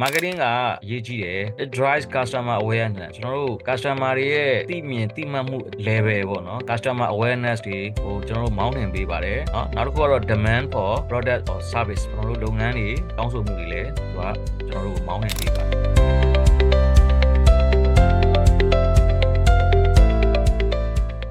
marketing ကအရေးကြီးတယ် it drives customer awareness ကျွန်တော်တို့ customer တွေရဲ့သိမြင်သိမှတ်မှု level ပေါ့နော် customer awareness တွေကိုကျွန်တော်တို့မောင်းနှင်ပေးပါတယ်เนาะနောက်တစ်ခုကတော့ demand for product or service ကျွန်တော်တို့လုပ်ငန်းတွေတောင်းဆိုမှုတွေလည်းသူကကျွန်တော်တို့မောင်းနှင်ပေးပါတယ်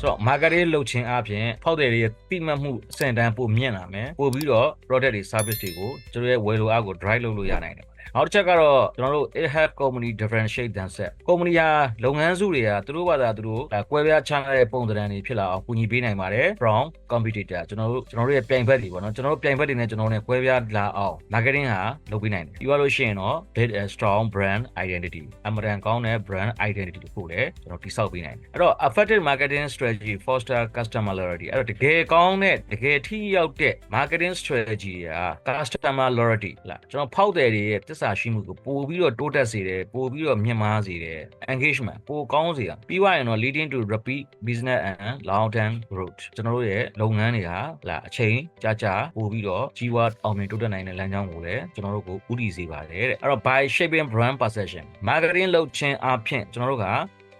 ဆိုတော့ marketing လုပ်ခြင်းအပြင်ဖောက်တယ်တွေရဲ့တိမှတ်မှုအဆင့်တန်းပိုမြင့်လာမယ်ပို့ပြီးတော့ product တွေ service တွေကိုကျွန်တော်ရဲ့ဝယ်လိုအားကို drive လုပ်လို့ရနိုင်တယ် နောက်တစ်ချက်ကတော့ကျွန်တော်တို့ it help company differentiate themselves company ဟာလုပ်ငန်းစုတွေကသူတို့ဘာသာသူတို့ကွဲပြားခြားနားတဲ့ပုံသဏ္ဍာန်တွေဖြစ်လာအောင်ကူညီပေးနိုင်ပါတယ် from competitor ကျွန်တော်တို့ကျွန်တော်တို့ရဲ့ပြိုင်ဘက်တွေပေါ့နော်ကျွန်တော်တို့ပြိုင်ဘက်တွေနဲ့ကျွန်တော်တို့ ਨੇ ကွဲပြားလာအောင် marketing ဟာလုပ်ပေးနိုင်တယ်ပြီးသွားလို့ရှိရင်တော့ build a strong brand identity အမှန်တန်ကောင်းတဲ့ brand identity တခုလည်းကျွန်တော်တိစောက်ပေးနိုင်တယ်အဲ့တော့ effective marketing strategy foster customer loyalty အဲ့တော့တကယ်ကောင်းတဲ့တကယ်ထိရောက်တဲ့ marketing strategy က customer loyalty လားကျွန်တော်ဖောက်တယ်တွေရဲ့တစ္ဆာရှိမှုကိုပို့ပြီးတော့တိုးတက်စေတယ်ပို့ပြီးတော့မြင့်မားစေတယ် engagement ပိုကောင်းစေတာပြီးသွားရင်တော့ leading to repeat business and long term growth ကျွန်တော်တို့ရဲ့လုပ်ငန်းတွေဟာလာအချိန်ကြာကြာပို့ပြီးတော့ကြီးဝါအောင်မြင်တိုးတက်နိုင်တဲ့လမ်းကြောင်းကိုလည်းကျွန်တော်တို့ကိုဥတည်စေပါတယ်တဲ့အဲ့တော့ by shaping brand perception marketing လုပ်ခြင်းအပြင်ကျွန်တော်တို့က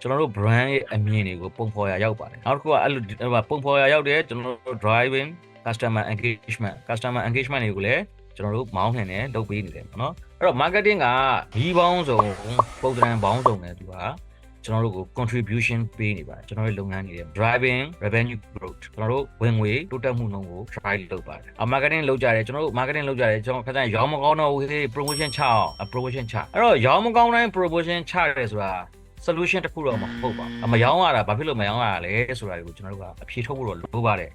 ကျွန်တော်တို့ brand ရဲ့အမြင်တွေကိုပုံဖော်ရရောက်ပါတယ်နောက်တစ်ခုကအဲ့လိုပုံဖော်ရရောက်တဲ့ကျွန်တော်တို့ driving customer engagement customer engagement တွေကိုလည်း ကျွန်တော်တို့မောင်းနှင်နေလုပ်ပေးနေတယ်ပေါ့နော်အဲ့တော့ marketing ကဒီပေါင်းစုံပုံစံပေါင်းစုံနဲ့သူကကျွန်တော်တို့ကို contribution ပေးနေပါတယ်ကျွန်တော်တို့လုပ်ငန်းတွေ driving revenue growth ကျွန်တော်တို့ဝင်ငွေတိုးတက်မှုနှုန်းကို drive လုပ်ပါတယ်အ marketing လုပ်ကြတယ်ကျွန်တော်တို့ marketing လုပ်ကြတယ်ကျွန်တော်ခက်တဲ့ရောင်းမကောင်းတော့ဟေး promotion ချအောင် promotion ချအဲ့တော့ရောင်းမကောင်းတိုင်း promotion ချရတယ်ဆိုတာ solution တစ်ခုတော့မဟုတ်ပါဘူးအမရောင်းရတာဘာဖြစ်လို့မရောင်းရတာလဲဆိုတာတွေကိုကျွန်တော်တို့ကအဖြေထုတ်ဖို့တော့လိုပါတယ်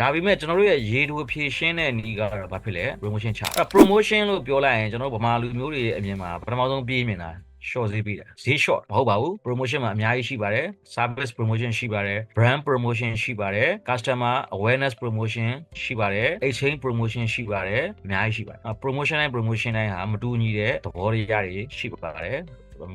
ဒါပေမဲ့ကျွန်တော်တို့ရဲ့ရေတူဖြည့်ရှင်းတဲ့နည်းကတော့ဘာဖြစ်လဲ promotion ချအဲ့ promotion လို့ပြောလိုက်ရင်ကျွန်တော်တို့ဗမာလူမျိုးတွေရဲ့အမြင်မှာပထမဆုံးပြေးမြင်တာ short ဈေးပေးတာဈေး short မဟုတ်ပါဘူး promotion မှာအများကြီးရှိပါတယ် service promotion ရှိပါတယ် brand promotion ရှိပါတယ် customer awareness promotion ရှိပါတယ် exchange promotion ရှိပါတယ်အများကြီးရှိပါတယ် promotion တိုင်း promotion တိုင်းဟာမတူညီတဲ့သဘောတရားတွေရှိပါတယ်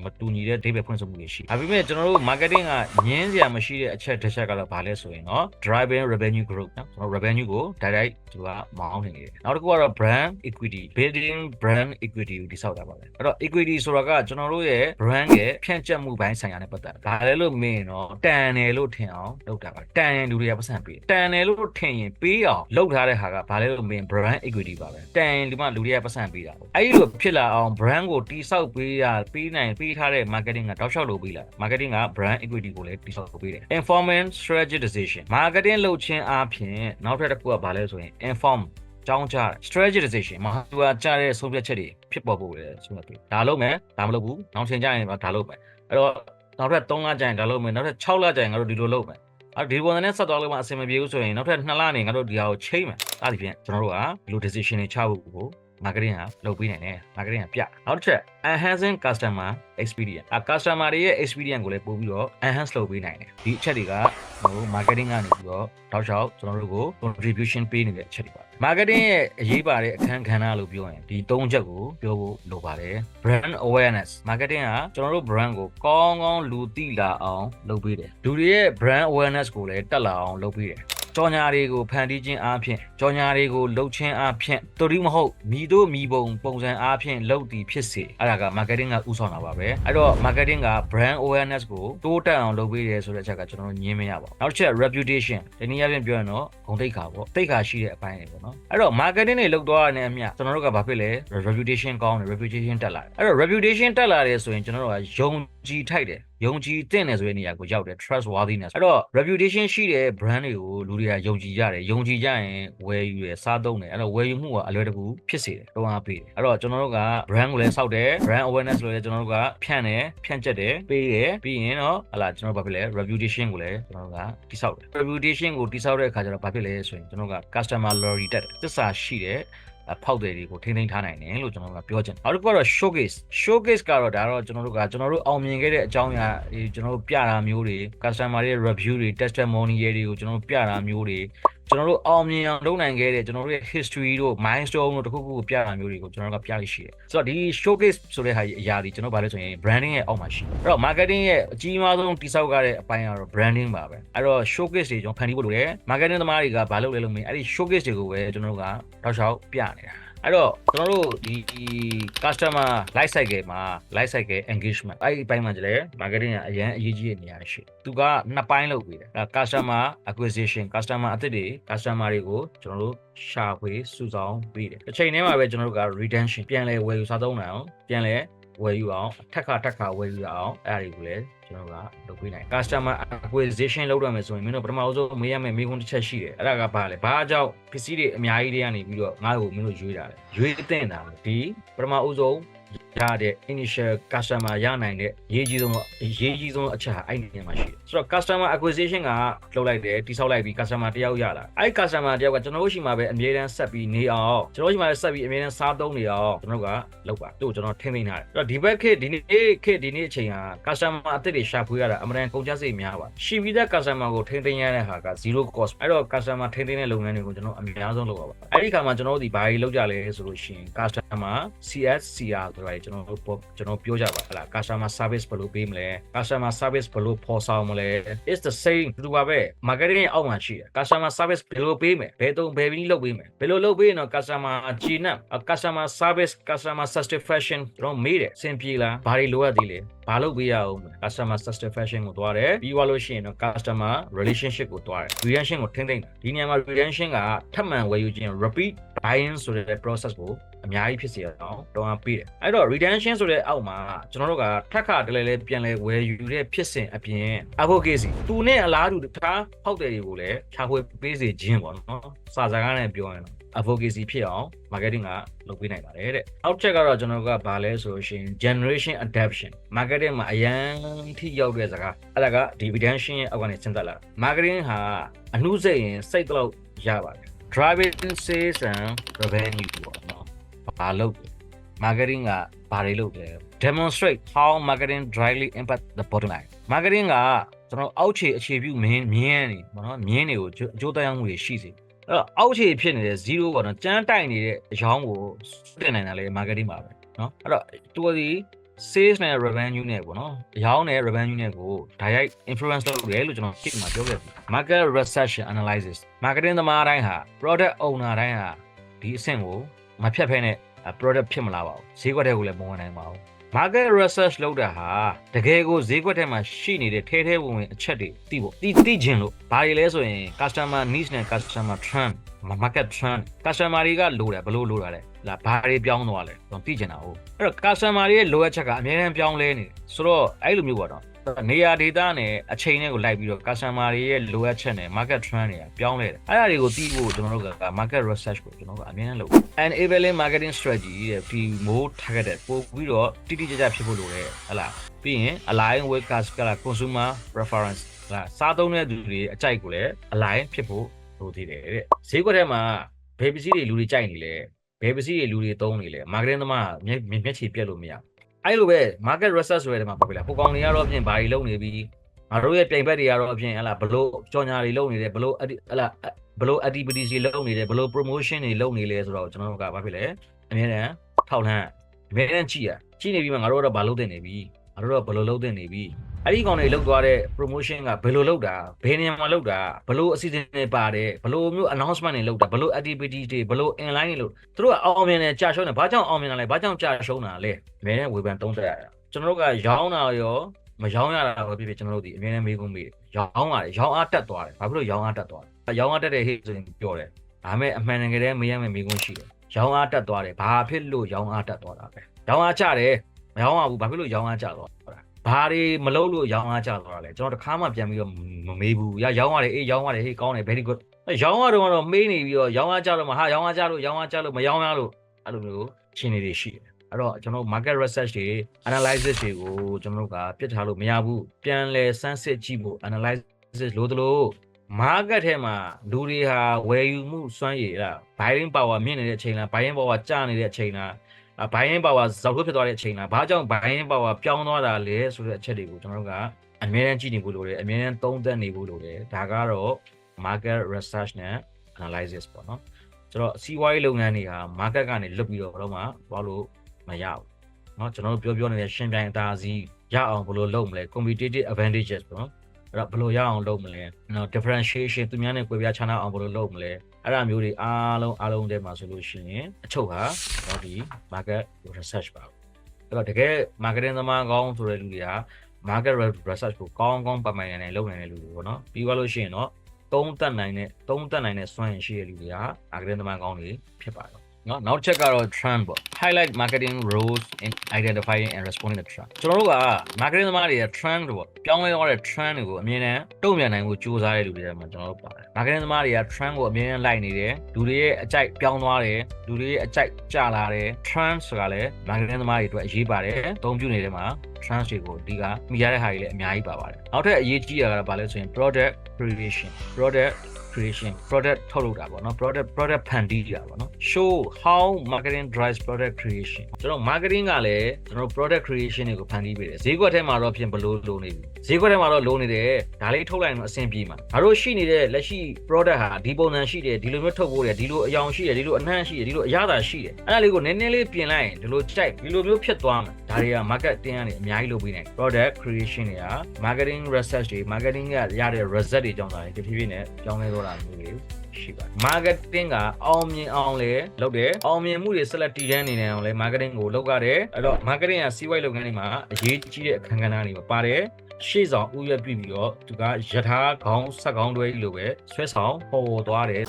မတူညီတဲ့ data ဖွင့်ဆိုမှုတွေရှိ။ဒါပေမဲ့ကျွန်တော်တို့ marketing ကညင်းစရာမရှိတဲ့အချက်တစ်ချက်ကတော့ဘာလဲဆိုရင်တော့ driving revenue growth နော်ကျွန်တော် revenue ကို direct သူကမောင်းနေတယ်။နောက်တစ်ခုကတော့ brand equity building brand equity ကိုတည်ဆောက်တာပါပဲ။အဲ့တော့ equity ဆိုတာကကျွန်တော်တို့ရဲ့ brand ရဲ့ဖြန့်ကျက်မှုပိုင်းဆိုင်ရာနဲ့ပတ်သက်တာ။ဒါလည်းလို့မင်းတော့တန်တယ်လို့ထင်အောင်လုပ်တာပါ။တန်ရင်လူတွေကပတ်စံပေးတယ်။တန်တယ်လို့ထင်ရင်ပေးအောင်လုပ်ထားတဲ့ဟာကဘာလဲလို့မင်း brand equity ပါပဲ။တန်ရင်ဒီမှာလူတွေကပတ်စံပေးတာပေါ့။အဲ့ဒီလိုဖြစ်လာအောင် brand ကိုတည်ဆောက်ပေးရပေးနိုင်ပေးထားတဲ့ marketing ကတောက်လျှောက်လုပ်ပေးလာ marketing က brand equity ကိုလည်းတည်ဆောက်ပေးတယ် information strategy decision marketing လုပ်ခြင်းအပြင်နောက်ထပ်တစ်ခုကဘာလဲဆိုရင် inform ကြောင်းကြတယ် strategy decision မှာသူကကြားတဲ့ဆုံးဖြတ်ချက်တွေဖြစ်ပေါ်ဖို့လေဆိုတော့ဒါလုပ်မယ်ဒါမလုပ်ဘူးနောက်ချိန်ကျရင်ဒါလုပ်မယ်အဲ့တော့နောက်ထပ်3လကျရင်ဒါလုပ်မယ်နောက်ထပ်6လကျရင်ငါတို့ဒီလိုလုပ်မယ်အဲ့ဒီပုံစံနဲ့ဆက်သွားလို့မှအဆင်မပြေဘူးဆိုရင်နောက်ထပ်2လနေငါတို့ဒီဟာကိုချိန်မယ်အဲ့ဒီဖြင့်ကျွန်တော်တို့ကဒီလို decision တွေချဖို့ကို marketing ကလုပ်ပေးနိုင်တယ် marketing ကပြနောက်တစ်ချက် enhancing customer experience အ customer တွေရဲ့ experience ကိုလည်းပို့ပြီးတော့ enhance လုပ်ပေးနိုင်တယ်ဒီအချက်တွေကဟို marketing ကနေပြီးတော့တောက်လျှောက်ကျွန်တော်တို့ကို contribution ပေးနေတဲ့အချက်တွေပါ marketing ရဲ့အရေးပါတဲ့အခန်းကဏ္ဍလို့ပြောရင်ဒီ၃ချက်ကိုပြောဖို့လိုပါတယ် brand awareness marketing ကကျွန်တော်တို့ brand ကိုကောင်းကောင်းလူသိလာအောင်လုပ်ပေးတယ်လူတွေရဲ့ brand awareness ကိုလည်းတက်လာအောင်လုပ်ပေးတယ် ကြော်ညာတွေကိုဖန်တီးခြင်းအားဖြင့်ကြော်ညာတွေကိုလှုပ်ခြင်းအားဖြင့်တော်ရီမဟုတ်မိတို့မိဘုံပုံစံအားဖြင့်လှုပ်တည်ဖြစ်စေအဲ့ဒါက marketing ကဥဆောင်တာပါပဲအဲ့တော့ marketing က brand awareness ကိုတိုးတက်အောင်လုပ်ပေးတယ်ဆိုတဲ့အချက်ကကျွန်တော်တို့ညင်းမရပါဘူးနောက်တစ်ချက် reputation ဒီနည်းအားဖြင့်ပြောရင်တော့ဂုဏ်သိက္ခာပေါ့သိက္ခာရှိတဲ့အပိုင်းတွေပေါ့နော်အဲ့တော့ marketing တွေလုပ်သွားတဲ့အမျှကျွန်တော်တို့ကဘာဖြစ်လဲ reputation ကောင်းတယ် reputation တက်လာတယ်အဲ့တော့ reputation တက်လာတယ်ဆိုရင်ကျွန်တော်တို့ကယုံကြည်ထိုက်တယ် ယုံကြည်တဲ့နယ်ဆိုတဲ့နေရာကိုရောက်တယ် trustworthiness အဲ့တော့ reputation ရှိတဲ့ brand တွေကိုလူတွေကယုံကြည်ကြတယ်ယုံကြည်ကြရင်ဝယ်ယူရယ်စားသုံးတယ်အဲ့တော့ဝယ်ယူမှုကအလွယ်တကူဖြစ်စေတယ်တွန်းအားပေးတယ်အဲ့တော့ကျွန်တော်တို့က brand ကိုလည်းစောက်တယ် brand awareness လို့လည်းကျွန်တော်တို့ကဖြန့်တယ်ဖြန့်ကျက်တယ်ပေးတယ်ပြီးရင်တော့ဟလာကျွန်တော်တို့ဘာဖြစ်လဲ reputation ကိုလည်းကျွန်တော်တို့ကတိဆောက်တယ် reputation ကိုတိဆောက်တဲ့အခါကျတော့ဘာဖြစ်လဲဆိုရင်ကျွန်တော်တို့က customer loyalty တက်တယ်သစ္စာရှိတယ် ဖောက်တယ်တွေကိုထိန်းသိမ်းထားနိုင်တယ်လို့ကျွန်တော်တို့ကပြောချင်တယ်နောက်တစ်ခုကတော့ showcase showcase ကတော့ဒါတော့ကျွန်တော်တို့ကကျွန်တော်တို့အောင်မြင်ခဲ့တဲ့အကြောင်းအရာဒီကျွန်တော်တို့ပြတာမျိုးတွေ customer တွေ review တွေ testimony တွေကိုကျွန်တော်တို့ပြတာမျိုးတွေ ကျွန်တော်တို့အောင်မြင်အောင်လုပ်နိုင်ခဲ့တဲ့ကျွန်တော်တို့ရဲ့ history တို့ milestone တို့တခုခုကိုပြတာမျိုးတွေကိုကျွန်တော်တို့ကပြလို့ရှိတယ်ဆိုတော့ဒီ showcase ဆိုတဲ့ဟာကြီးအရာဒီကျွန်တော်ဗာလဲဆိုရင် branding ရဲ့အောက်မှာရှိတယ်အဲ့တော့ marketing ရဲ့အကြီးမားဆုံးတိစောက်ရတဲ့အပိုင်းကတော့ branding ပါပဲအဲ့တော့ showcase တွေကျွန်တော်ဖန်တီးဖို့လိုတယ် marketing သမားတွေကဘာလုပ်လဲလို့မင်းအဲ့ဒီ showcase တွေကိုပဲကျွန်တော်တို့ကတောက်လျှောက်ပြနေတာ အဲ့တော့ကျွန်တော်တို့ဒီ customer life cycle မှာ life cycle engagement အဲ့ဒီအပိုင်းမှာကျလဲ marketing ကအရန်အရေးကြီးတဲ့နေရာရှိတယ်သူကနှစ်ပိုင်းလုပ်ပေးတယ်အဲ customer acquisition customer အသစ်တွေ customer တွေကိုကျွန်တော်တို့ရှာဖွေစုဆောင်းပေးတယ်တစ်ချိန်တည်းမှာပဲကျွန်တော်တို့က retention ပြန်လဲဝယ်ယူစားသုံးနိုင်အောင်ပြန်လဲ ဝယ်ယူအောင်ထက်ခါထက်ခါဝယ်ယူရအောင်အဲ့ဒါတွေကိုလည်းကျွန်တော်ကလုပ်ပေးနိုင် customer acquisition လုပ်ရမယ်ဆိုရင်မင်းတို့ပထမဆုံးမေးရမယ့်မေးခွန်းတစ်ချက်ရှိတယ်အဲ့ဒါကဘာလဲဘာကြောင့်ပစ္စည်းတွေအများကြီးတွေကနေပြီးတော့ငါ့ကိုမင်းတို့ရွေးတာလဲရွေးတဲ့တာဒီပထမဦးဆုံးရတဲ့ initial customer ရနိုင်တဲ့ရေးကြီးဆုံးရေးကြီးဆုံးအချက်ဟာအဲ့ဒီနေရာမှာရှိတယ်ဆိုတော့ customer acquisition ကလုပ်လိုက်တယ်တိဆောက်လိုက်ပြီး customer တယောက်ရလာအဲ့ customer တယောက်ကကျွန်တော်တို့ရှိမှာပဲအမြဲတမ်းဆက်ပြီးနေအောင်ကျွန်တော်တို့ရှိမှာပဲဆက်ပြီးအမြဲတမ်းစားသုံးနေအောင်ကျွန်တော်တို့ကလုပ်ပါသူ့ကိုကျွန်တော်ထိမ့်သိမ်းထားတယ်အဲ့တော့ဒီဘက်ခေတ်ဒီနေ့ခေတ်ဒီနေ့အချိန်ဟာ customer အသစ်တွေရှာဖွေရတာအမှန်တန်ကုန်ကျစရိတ်များပါရှိပြီးတဲ့ customer ကိုထိမ့်သိမ်းရတဲ့ဟာက0 cost အဲ့တော့ customer ထိမ့်သိမ်းတဲ့လုပ်ငန်းတွေကိုကျွန်တော်အများဆုံးလုပ်ပါပါအဲ့ဒီခါမှာကျွန်တော်တို့ဒီဘာတွေလုပ်ကြလဲဆိုလို့ရှိရင် customer CSCR ဆိုတာကျွန်တော်တို့ကျွန်တော်ပြောကြပါဟလား customer service ဘယ်လိုပေးမလဲ customer service ဘယ်လိုဖော်ဆောင်မလဲ it's the same တူပါပဲ marketing ရဲ့အောက်မှာရှိတယ် customer service ဘယ်လိုပေးမယ်ဘယ်တုံးဘယ်ပြီးလုပ်ပေးမယ်ဘယ်လိုလုပ်ပေးရင်တော့ customer ဂျီနပ် customer service customer satisfaction ကျွန်တော်မေးတယ်အဆင်ပြေလားဘာတွေလိုအပ်သေးလဲဘာလုပ်ပေးရအောင်လဲ customer satisfaction ကိုတွားတယ်ပြီးသွားလို့ရှိရင်တော့ customer relationship ကိုတွားတယ် retention ကိုထိမ့်သိမ့်တာဒီနေရာမှာ retention ကထပ်မံဝယ်ယူခြင်း repeat buying ဆိုတဲ့ process ကို အများကြီးဖြစ်စေအောင်တောင်းအားပေးတယ်အဲ့တော့ retention ဆိုတဲ့အောက်မှာကျွန်တော်တို့ကထက်ခါတလဲလဲပြန်လဲဝယ်ယူတဲ့ဖြစ်စဉ်အပြင် advocacy သူနဲ့အလားတူတခြားဟောက်တယ်တွေကိုလည်းခြာဖွေပေးစေခြင်းပေါ့နော်စာစကားနဲ့ပြောရင်တော့ advocacy ဖြစ်အောင် marketing ကလုပ်ပေးနိုင်ပါတယ်တဲ့။အောက်ချက်ကတော့ကျွန်တော်ကဘာလဲဆိုလို့ရှိရင် generation adaptation marketing မှာအရန်ထိရောက်တဲ့စကားအဲ့ဒါက dividend ရဲ့အောက်ကနေစဉ်းစားလာ marketing ဟာအနှုစိတ်ရင်စိတ်တလို့ရပါတယ် driving sales and revenue ပေါ့နော်။ ဘာလုပ်လဲ marketing ကဘာတွေလုပ်လဲ demonstrate how marketing directly impact the bottom line marketing ကကျွန်တော်အောက်ခြေအခြေပြုမြင်းမြင်းနေပေါ့နော်မြင်းတွေကိုအကျိုးတရားမှုတွေရှိစေအဲ့တော့အောက်ခြေဖြစ်နေတဲ့0ပေါ့နော်ကြမ်းတိုက်နေတဲ့အကြောင်းကိုတင်နိုင်တာလေ marketing ပါပဲနော်အဲ့တော့သူကဒီ sales နဲ့ revenue နဲ့ပေါ့နော်။အရောင်းနဲ့ revenue နဲ့ကို direct influence လုပ်ရဲလို့ကျွန်တော်ရှင်းမှာပြောခဲ့ပြီ။ market recession analysis marketing သမားတိုင်းဟာ product owner တိုင်းဟာဒီအဆင့်ကိုမဖြတ်ဖဲနဲ့ product ဖြစ်မလာပါဘူးဈေးကွက်ထဲကိုလည်းမဝင်နိုင်ပါဘူး market research လုပ်တာဟာတကယ်ကိုဈေးကွက်ထဲမှာရှိနေတဲ့ထဲထဲဝင်ဝင်အချက်တွေသိဖို့သိသိခြင်းလို့ဘာတွေလဲဆိုရင် customer needs နဲ့ customer trend market trend customer တွေကလိုတယ်ဘလို့လိုတာလဲလာဘာတွေပြောင်းသွားလဲတော့သိချင်တာဟုတ်အဲ့တော့ customer တွေရဲ့လိုအပ်ချက်ကအများအားပြောင်းလဲနေတယ်ဆိုတော့အဲ့လိုမျိုးပေါ့နော် နေရာ data နဲ့အချိန်နဲ့ကိုလိုက်ပြီးတော့ customer တွေရဲ့လိုအပ်ချက်နဲ့ market trend တွေကပြောင်းလဲတယ်အဲ့ဒါတွေကိုသိဖို့ကျွန်တော်တို့က market research ကိုကျွန်တော်ကအများနဲ့လုပ် enabling marketing strategy တဲ့ဒီ more targeted ပို့ပြီးတော့တိတိကျကျဖြစ်ဖို့လိုတယ်ဟလားပြီးရင် align with consumer preference ဟလားစားသုံးတဲ့သူတွေအကြိုက်ကိုလည်း align ဖြစ်ဖို့လိုသေးတယ်တဲ့ဈေးကွက်ထဲမှာဘယ်ပစ္စည်းတွေလူတွေကြိုက်နေလဲဘယ်ပစ္စည်းတွေလူတွေသုံးနေလဲ marketing သမားမျက်မျက်ခြေပြက်လို့မရ အဲ့လိုပဲ market research ဆိုတဲ့နေရာမှာပေါ့ဗျာပုံကောင်တွေကတော့အပြင်ဘာတွေလုပ်နေပြီးငါတို့ရဲ့ပြိုင်ဘက်တွေကတော့အပြင်ဟလာဘလို့ကြော်ညာတွေလုပ်နေတယ်ဘလို့ဟလာဘလို့ activity တွေလုပ်နေတယ်ဘလို့ promotion တွေလုပ်နေလဲဆိုတော့ကျွန်တော်တို့ကဘာဖြစ်လဲအများနဲ့ထောက်လှမ်းအများနဲ့ကြည့်ရကြည့်နေပြီးမှငါတို့ကတော့ဘာလုပ်တင်နေပြီငါတို့တော့ဘလို့လုပ်တင်နေပြီ အဲ့ဒီကောင်တွေလောက်သွားတဲ့ promotion ကဘယ်လိုလုပ်တာဘယ်နေရာမှာလုပ်တာဘလို့အစီအစဉ်တွေပါတယ်ဘလို့မျိုး announcement တွေလုပ်တာဘလို့ activity တွေဘလို့ inline တွေလုပ်သူတို့ကအောင်မြင်တယ်ကြာရှုံးတယ်ဘာကြောင့်အောင်မြင်တာလဲဘာကြောင့်ကြာရှုံးတာလဲအများနဲ့ဝေဖန်သုံးသပ်ရတာကျွန်တော်တို့ကရောင်းတာရောမရောင်းရတာပဲဖြစ်ဖြစ်ကျွန်တော်တို့ဒီအမြဲတမ်းမေးခွန်းမေးတယ်ရောင်းရတယ်ရောင်းအားတက်သွားတယ်ဘာဖြစ်လို့ရောင်းအားတက်သွားလဲရောင်းအားတက်တဲ့ဟေ့ဆိုရင်ပြောတယ်ဒါပေမဲ့အမှန်တကယ်တည်းမေးရမယ့်မေးခွန်းရှိတယ်ရောင်းအားတက်သွားတယ်ဘာဖြစ်လို့ရောင်းအားတက်သွားတာပဲရောင်းအားကျတယ်မရောင်းရဘူးဘာဖြစ်လို့ရောင်းအားကျသွားတာ ဘာတွေမလုပ်လို့ရောင်းအားကျသွားတာလဲကျွန်တော်တခါမှပြန်ပြီးတော့မမေးဘူးရရောင်းရတယ်အေးရောင်းရတယ်ဟေးကောင်းတယ် very good ရောင်းရတော့တော့မေးနေပြီးတော့ရောင်းအားကျတော့မှဟာရောင်းအားကျလို့ရောင်းအားကျလို့မရောင်းရလို့အဲ့လိုမျိုးရှင်းနေတွေရှိတယ်အဲ့တော့ကျွန်တော် market research တွေ analysis တွေကိုကျွန်တော်တို့ကပြစ်ထားလို့မရဘူးပြန်လဲစမ်းစစ်ကြည့်ဖို့ analysis လို့တလို့ market ထဲမှာလူတွေဟာဝယ်ယူမှုစွမ်းရည်လား buying power မြင့်နေတဲ့အချိန်လား buying power ကျနေတဲ့အချိန်လား ဘိုင်းပါဝါဇောက်ထုတ်ဖြစ်သွားတဲ့အချိန်လားဘာကြောင့်ဘိုင်းပါဝါပြောင်းသွားတာလဲဆိုတဲ့အချက်တွေကိုကျွန်တော်တို့ကအမြဲတမ်းကြည့်နေဖို့လိုတယ်အမြဲတမ်းသုံးသပ်နေဖို့လိုတယ်ဒါကတော့ market research နဲ့ analysis ပေါ့နော်ဆိုတော့စီးပွားရေးလုပ်ငန်းတွေဟာ market ကနေလွတ်ပြီးတော့တော့မှဘာလို့မရဘူးเนาะကျွန်တော်တို့ပြောပြောနေတဲ့ရှင်းပြိုင်အသာစီးရအောင်ဘယ်လိုလုပ်မလဲ competitive advantages ပေါ့နော်အဲ့တော့ဘယ်လိုရအောင်လုပ်မလဲနော် differentiation သူများနဲ့ကွဲပြားခြားနားအောင်ဘယ်လိုလုပ်မလဲ အဲ့ဒါမျိုးတွေအားလုံးအားလုံးထဲမှာဆိုလို့ရှိရင်အချုပ်ဟာတော့ဒီ market research ပါအဲ့တော့တကယ် marketing သမားကောင်းဆိုတဲ့လူတွေက market research ကိုကောင်းကောင်းပတ်မှန်နိုင်လုပ်နိုင်တဲ့လူတွေပေါ့နော်ပြီးသွားလို့ရှိရင်တော့သုံးသက်နိုင်တဲ့သုံးသက်နိုင်တဲ့စွမ်းရည်ရှိတဲ့လူတွေက marketing သမားကောင်းတွေဖြစ်ပါတယ် နော်နောက်ချက်ကတော့ trend ပေါ့ highlight marketing roles in identifying and responding to trend ကျွန်တော်တို့က marketing သမားတွေက trend ပေါ့ပြောင်းလဲသွားတဲ့ trend တွေကိုအမြင်နဲ့တုံ့ပြန်နိုင်ဖို့ကြိုးစားတဲ့လူတွေထဲမှာကျွန်တော်တို့ပါတယ် marketing သမားတွေက trend ကိုအမြင်နဲ့လိုက်နေတယ်လူတွေရဲ့အကြိုက်ပြောင်းသွားတယ်လူတွေရဲ့အကြိုက်ကျလာတယ် trend ဆိုတာလည်း marketing သမားတွေအတွက်အရေးပါတယ်အသုံးပြုနေတဲ့မှာ trend တွေကိုအဓိကမိရတဲ့ဟာတွေလည်းအများကြီးပါပါတယ်နောက်ထပ်အရေးကြီးတာကဘာလဲဆိုရင် product creation product creation product ထုတ်လုပ်တာပေါ့နော် product product ဖန်တီးတာပေါ့နော် show how marketing drives product creation ကျွန်တော် marketing ကလည်းကျွန်တော် product creation တွေကိုဖန်တီးပေးတယ်ဈေးကွက်ထဲမှာတော့ပြင်ဘလို့လိုနေပြီဈေးကွက်ထဲမှာတော့လိုနေတယ်ဒါလေးထုတ်လိုက်ရင်တော့အဆင်ပြေမှာငါတို့ရှိနေတဲ့လက်ရှိ product ဟာဒီပုံစံရှိတယ်ဒီလိုမျိုးထုတ်ဖို့တယ်ဒီလိုအယောင်ရှိတယ်ဒီလိုအနှံ့ရှိတယ်ဒီလိုအရသာရှိတယ်အဲ့ဒါလေးကိုနည်းနည်းလေးပြင်လိုက်ရင်ဒီလိုကြိုက်ဒီလိုမျိုးဖြစ်သွားမှာဒါတွေက marketing ကနေအများကြီးလုပ်ပေးနိုင် product creation တွေက marketing research တွေ marketing ကရတဲ့ result တွေကြောင့်သာတဖြည်းဖြည်းနဲ့ကြောင်းလဲတော့တာမျိုးတွေရှိပါတယ် marketing ကအောင်မြင်အောင်လေလုပ်တယ်အောင်မြင်မှုတွေဆက်လက်တည်တန်းနေနေအောင်လေ marketing ကိုလုပ်ရတယ်အဲ့တော့ marketing ကစီးပွားရေးလုပ်ငန်းတွေမှာအရေးကြီးတဲ့အခန်းကဏ္ဍတွေပါပါတယ်ရှေ့ဆောင်ဥရွက်ပြပြီးတော့သူကယထာခေါင်းဆက်ခေါင်းတွဲကြီးလိုပဲဆွဲဆောင်ဟော်သွားတယ်